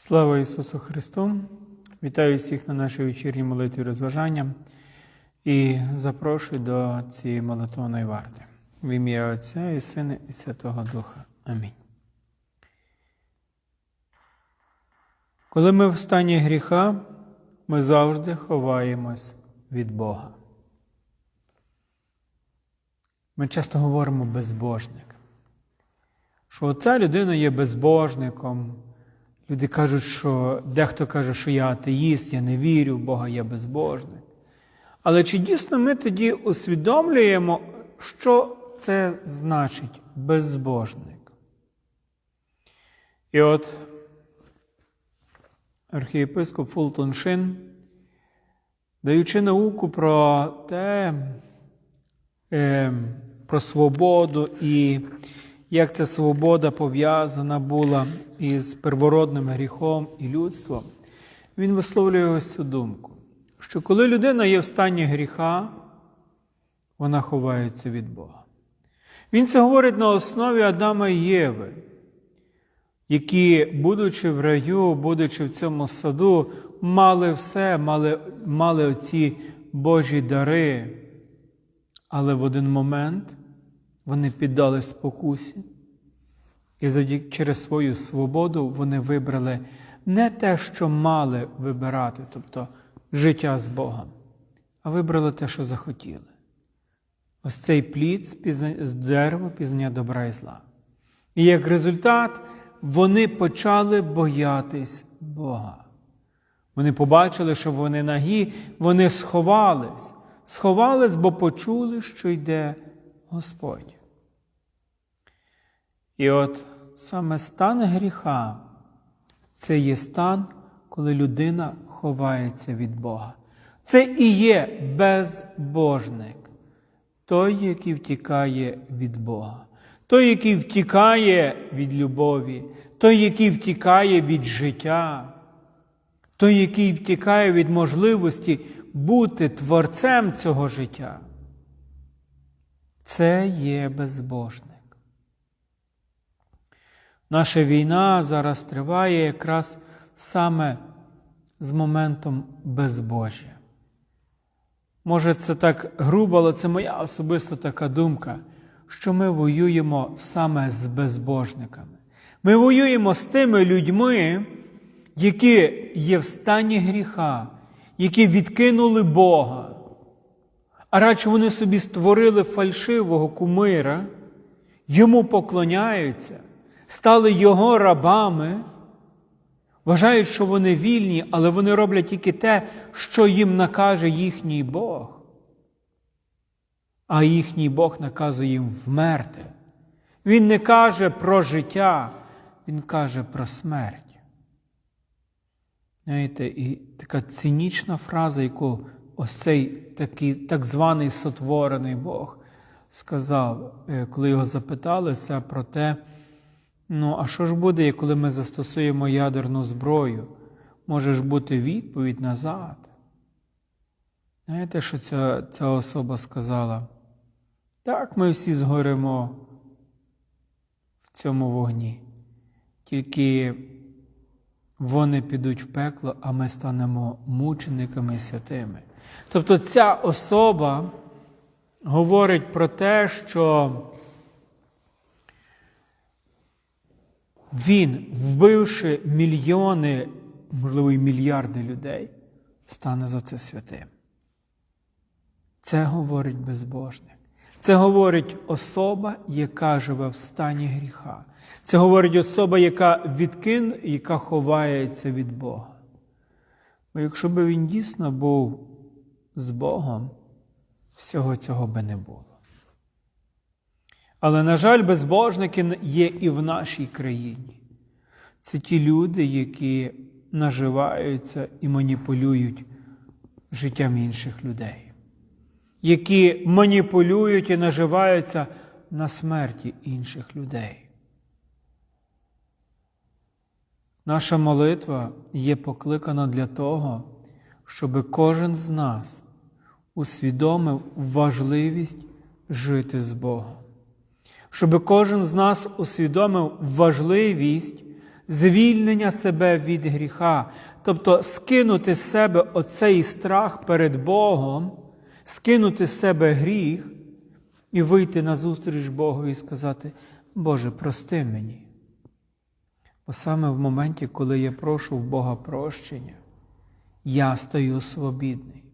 Слава Ісусу Христу! Вітаю всіх на нашій вечірній молитві розважання і запрошую до цієї молитовної варти. В ім'я Отця і Сина і Святого Духа. Амінь. Коли ми в стані гріха, ми завжди ховаємось від Бога. Ми часто говоримо безбожник, що ця людина є безбожником. Люди кажуть, що дехто каже, що я атеїст, я не вірю в Бога, я безбожник. Але чи дійсно ми тоді усвідомлюємо, що це значить безбожник? І от архієпископ Фултон Шин, даючи науку про те, е, про свободу і як ця свобода пов'язана була із первородним гріхом і людством, він висловлює ось цю думку, що коли людина є в стані гріха, вона ховається від Бога. Він це говорить на основі Адама і Єви, які, будучи в раю, будучи в цьому саду, мали все, мали, мали оці Божі дари, але в один момент вони піддались спокусі. І через свою свободу вони вибрали не те, що мали вибирати, тобто життя з Богом, а вибрали те, що захотіли. Ось цей плід з дерева пізнання добра і зла. І як результат, вони почали боятись Бога. Вони побачили, що вони нагі, вони сховались, сховались, бо почули, що йде Господь. І от саме стан гріха це є стан, коли людина ховається від Бога. Це і є безбожник, той, який втікає від Бога, той, який втікає від любові, той, який втікає від життя, той, який втікає від можливості бути творцем цього життя. Це є безбожник. Наша війна зараз триває якраз саме з моментом безбожжя. Може, це так грубо, але це моя особиста така думка, що ми воюємо саме з безбожниками. Ми воюємо з тими людьми, які є в стані гріха, які відкинули Бога. А радше вони собі створили фальшивого кумира, йому поклоняються стали його рабами, вважають, що вони вільні, але вони роблять тільки те, що їм накаже їхній Бог. А їхній Бог наказує їм вмерти. Він не каже про життя, Він каже про смерть. Знаєте, і така цинічна фраза, яку ось цей такий так званий сотворений Бог сказав, е, коли його запиталися про те, Ну, а що ж буде, коли ми застосуємо ядерну зброю? Може ж бути відповідь назад? Знаєте, що ця, ця особа сказала? Так, ми всі згоремо в цьому вогні. Тільки вони підуть в пекло, а ми станемо мучениками святими. Тобто ця особа говорить про те, що Він, вбивши мільйони, можливо, і мільярди людей, стане за це святим. Це говорить безбожник. Це говорить особа, яка живе в стані гріха. Це говорить особа, яка відкин, яка ховається від Бога. Бо якщо б він дійсно був з Богом, всього цього би не було. Але, на жаль, безбожники є і в нашій країні. Це ті люди, які наживаються і маніпулюють життям інших людей, які маніпулюють і наживаються на смерті інших людей. Наша молитва є покликана для того, щоб кожен з нас усвідомив важливість жити з Богом щоб кожен з нас усвідомив важливість звільнення себе від гріха, тобто скинути з себе оцей страх перед Богом, скинути з себе гріх і вийти на зустріч Богу і сказати: Боже, прости мені. Бо саме в моменті, коли я прошу в Бога прощення, я стаю свобідний.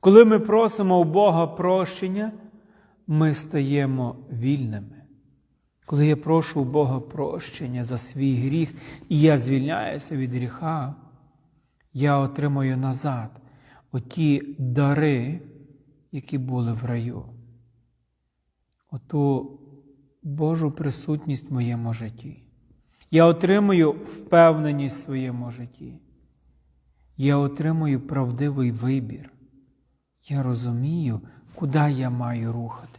Коли ми просимо у Бога прощення, ми стаємо вільними. Коли я прошу у Бога прощення за свій гріх, і я звільняюся від гріха, я отримую назад оті дари, які були в раю, оту Божу присутність в моєму житті. Я отримую впевненість в своєму житті. Я отримую правдивий вибір. Я розумію, куди я маю рухатись.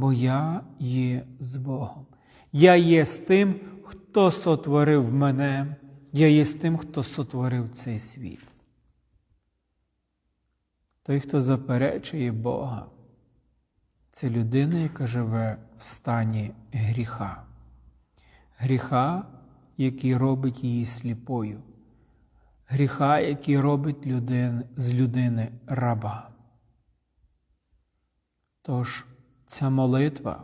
Бо я є з Богом. Я є з тим, хто сотворив мене, я є з тим, хто сотворив цей світ. Той, хто заперечує Бога, це людина, яка живе в стані гріха. Гріха, який робить її сліпою, гріха, який робить людин, з людини раба. Тож ця молитва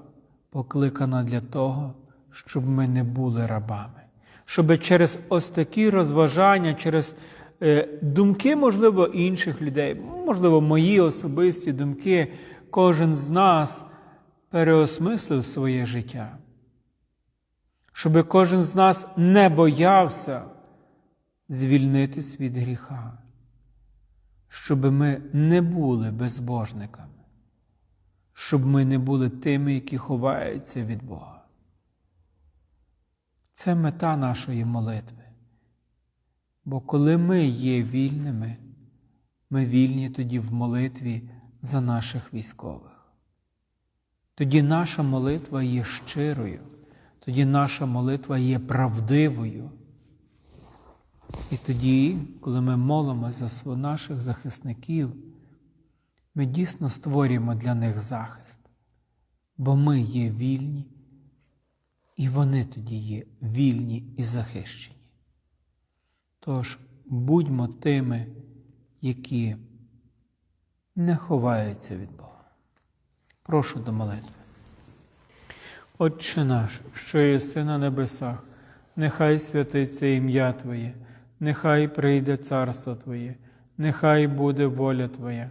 покликана для того, щоб ми не були рабами, щоб через ось такі розважання, через е, думки, можливо, інших людей, можливо, мої особисті думки, кожен з нас переосмислив своє життя. Щоб кожен з нас не боявся звільнитись від гріха, щоб ми не були безбожниками щоб ми не були тими, які ховаються від Бога. Це мета нашої молитви. Бо коли ми є вільними, ми вільні тоді в молитві за наших військових. Тоді наша молитва є щирою, тоді наша молитва є правдивою. І тоді, коли ми молимося за наших захисників, ми дійсно створюємо для них захист, бо ми є вільні, і вони тоді є вільні і захищені. Тож будьмо тими, які не ховаються від Бога. Прошу до молитви. Отче наш, що єси на небесах, нехай святиться ім'я Твоє, нехай прийде царство Твоє, нехай буде воля Твоя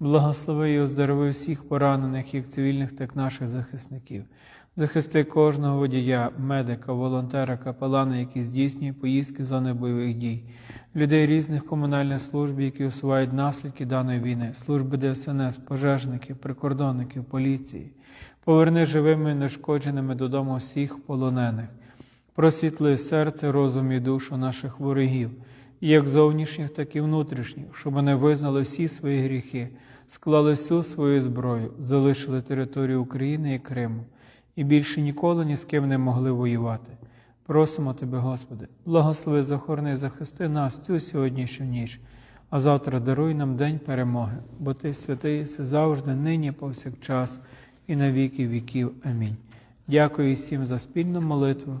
Благослови і оздорови всіх поранених, як цивільних, так і наших захисників. Захисти кожного водія, медика, волонтера, капелана, які здійснюють поїздки зони бойових дій, людей різних комунальних служб, які усувають наслідки даної війни, служби ДСНС, пожежників, прикордонників, поліції, поверни живими і нешкодженими додому всіх полонених, просвітли серце, розум і душу наших ворогів, як зовнішніх, так і внутрішніх, щоб вони визнали всі свої гріхи склали всю свою зброю, залишили територію України і Криму і більше ніколи ні з ким не могли воювати. Просимо Тебе, Господи, благослови, захорони, захисти нас цю сьогоднішню ніч, а завтра даруй нам день перемоги, бо Ти святий єси завжди, нині, повсякчас, і на віки віків. Амінь. Дякую всім за спільну молитву.